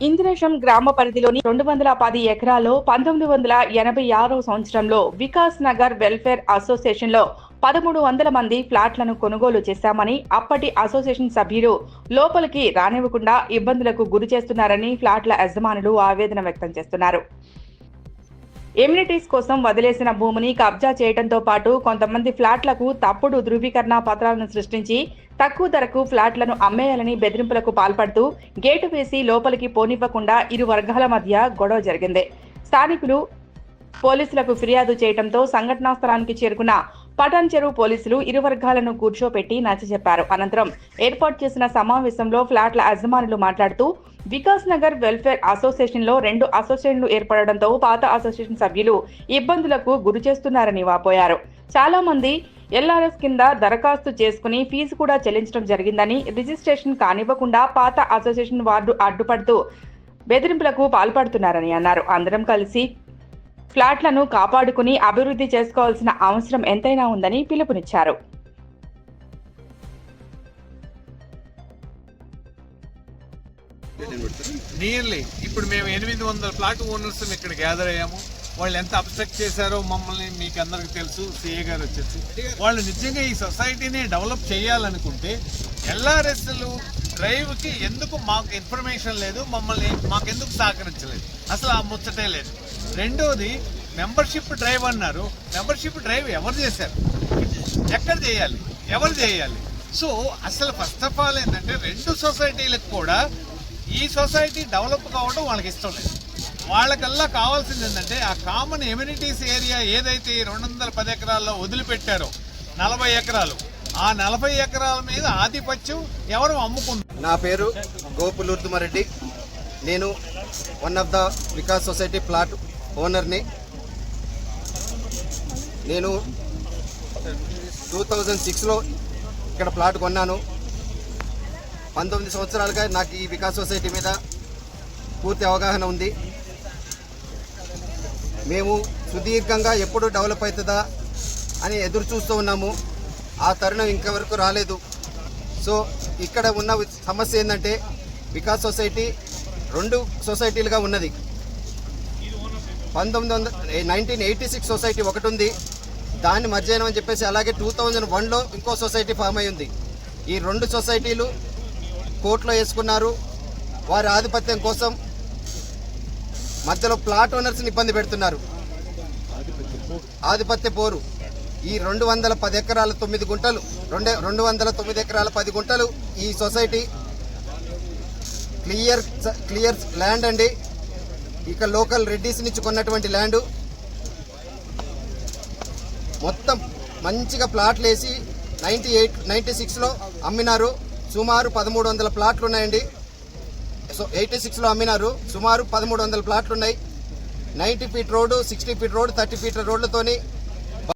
ఇంద్రేశం గ్రామ పరిధిలోని రెండు వందల పది ఎకరాల్లో పంతొమ్మిది వందల ఎనభై ఆరో సంవత్సరంలో వికాస్ నగర్ వెల్ఫేర్ అసోసియేషన్లో పదమూడు వందల మంది ఫ్లాట్లను కొనుగోలు చేశామని అప్పటి అసోసియేషన్ సభ్యులు లోపలికి రానివ్వకుండా ఇబ్బందులకు గురి చేస్తున్నారని ఫ్లాట్ల యజమానులు ఆవేదన వ్యక్తం చేస్తున్నారు. ఎమ్యూనిటీస్ కోసం వదిలేసిన భూమిని కబ్జా చేయడంతో పాటు కొంతమంది ఫ్లాట్లకు తప్పుడు ధృవీకరణ పత్రాలను సృష్టించి తక్కువ ధరకు ఫ్లాట్లను అమ్మేయాలని బెదిరింపులకు పాల్పడుతూ గేటు వేసి లోపలికి పోనివ్వకుండా ఇరు వర్గాల మధ్య గొడవ జరిగింది. స్థానికులు పోలీసులకు ఫిర్యాదు చేయడంతో సంఘటనా స్థలానికి చేరుకున్న పటాన్ చెరువు పోలీసులు ఇరు వర్గాలను కూర్చోపెట్టి నచ్చజెప్పారు అనంతరం ఏర్పాటు చేసిన సమావేశంలో ఫ్లాట్ల యజమానులు మాట్లాడుతూ వికాస్ నగర్ వెల్ఫేర్ అసోసియేషన్లో రెండు అసోసియేషన్లు ఏర్పడడంతో పాత అసోసియేషన్ సభ్యులు ఇబ్బందులకు గురి చేస్తున్నారని వాపోయారు. చాలా మంది ఎల్ఆర్ఎస్ కింద దరఖాస్తు చేసుకుని ఫీజు కూడా చెల్లించడం జరిగిందని రిజిస్ట్రేషన్ కానివ్వకుండా పాత అసోసియేషన్ వార్డు అడ్డుపడుతూ బెదిరింపులకు పాల్పడుతున్నారని అన్నారు. అందరం కలిసి ఫ్లాట్లను కాపాడుకుని అభివృద్ధి చేసుకోవాల్సిన అవసరం ఎంతైనా ఉందని పిలుపునిచ్చారు. నియర్లీ ఇప్పుడు మేము ఎనిమిది వందల ఫ్లాట్ ఓనర్స్ ఇక్కడ గ్యాదర్ అయ్యాము. వాళ్ళు ఎంత అబ్స్ట్రక్ట్ చేశారో మమ్మల్ని మీకు అందరికి తెలుసు సిఏ గారు వచ్చేసి. వాళ్ళు నిజంగా ఈ సొసైటీని డెవలప్ చేయాలనుకుంటే ఎల్ఆర్ఎస్లు డ్రైవ్కి ఎందుకు మాకు ఇన్ఫర్మేషన్ లేదు మమ్మల్ని మాకు ఎందుకు సహకరించలేదు? అసలు ఆ ముచ్చటే లేదు. రెండోది మెంబర్షిప్ డ్రైవ్ అన్నారు. మెంబర్షిప్ డ్రైవ్ ఎవరు చేశారు? ఎక్కడ చేయాలి? ఎవరు చేయాలి? సో అసలు ఫస్ట్ ఆఫ్ ఆల్ ఏంటంటే రెండు సొసైటీలకు కూడా ఈ సొసైటీ డెవలప్ కావడం వాళ్ళకి ఇష్టం లేదు. వాళ్ళకల్లా కావాల్సింది ఏంటంటే ఆ కామన్ ఎమ్యూనిటీస్ ఏరియా ఏదైతే ఈ రెండు వందల పది ఎకరాల్లో వదిలిపెట్టారో నలభై ఎకరాలు ఆ నలభై ఎకరాల మీద ఆధిపత్యం ఎవరు అమ్ముకుంటారు? నా పేరు గోపులూర్తుమారెడ్డి నేను one of the Vikas society plot ఓనర్ని నేను టూ థౌజండ్ సిక్స్లో ఇక్కడ ప్లాట్ కొన్నాను. పంతొమ్మిది సంవత్సరాలుగా నాకు ఈ వికాస్ సొసైటీ మీద పూర్తి అవగాహన ఉంది. మేము సుదీర్ఘంగా ఎప్పుడు డెవలప్ అవుతుందా అని ఎదురు చూస్తూ ఉన్నాము. ఆ తరుణం ఇంకవరకు రాలేదు. సో ఇక్కడ ఉన్న సమస్య ఏంటంటే వికాస్ సొసైటీ రెండు సొసైటీలుగా ఉన్నది. పంతొమ్మిది వందల నైన్టీన్ ఎయిటీ సిక్స్ సొసైటీ ఒకటి ఉంది దాన్ని మధ్యాహ్నం అని చెప్పేసి అలాగే టూ థౌజండ్ వన్లో ఇంకో సొసైటీ ఫామ్ అయి ఉంది ఈ రెండు సొసైటీలు కోర్టులో వేసుకున్నారు. వారి ఆధిపత్యం కోసం మధ్యలో ప్లాట్ ఓనర్స్ని ఇబ్బంది పెడుతున్నారు. ఆధిపత్య పోరు. ఈ రెండు వందల పది ఎకరాల తొమ్మిది గుంటలు రెండే రెండు వందల తొమ్మిది ఎకరాల పది గుంటలు ఈ సొసైటీ క్లియర్ క్లియర్ ల్యాండ్ అండి. ఇక లోకల్ రెడ్డిస్ నుంచి కొన్నటువంటి ల్యాండ్. మొత్తం మంచిగా ప్లాట్లు వేసి నైంటీ ఎయిట్ నైంటీ సిక్స్లో అమ్మినారు. సుమారు పదమూడు వందల ప్లాట్లు ఉన్నాయండి. సో ఎయిటీ సిక్స్లో అమ్మినారు. సుమారు పదమూడు వందల ప్లాట్లు ఉన్నాయి. Ninety feet road sixty feet road thirty feet రోడ్లతోని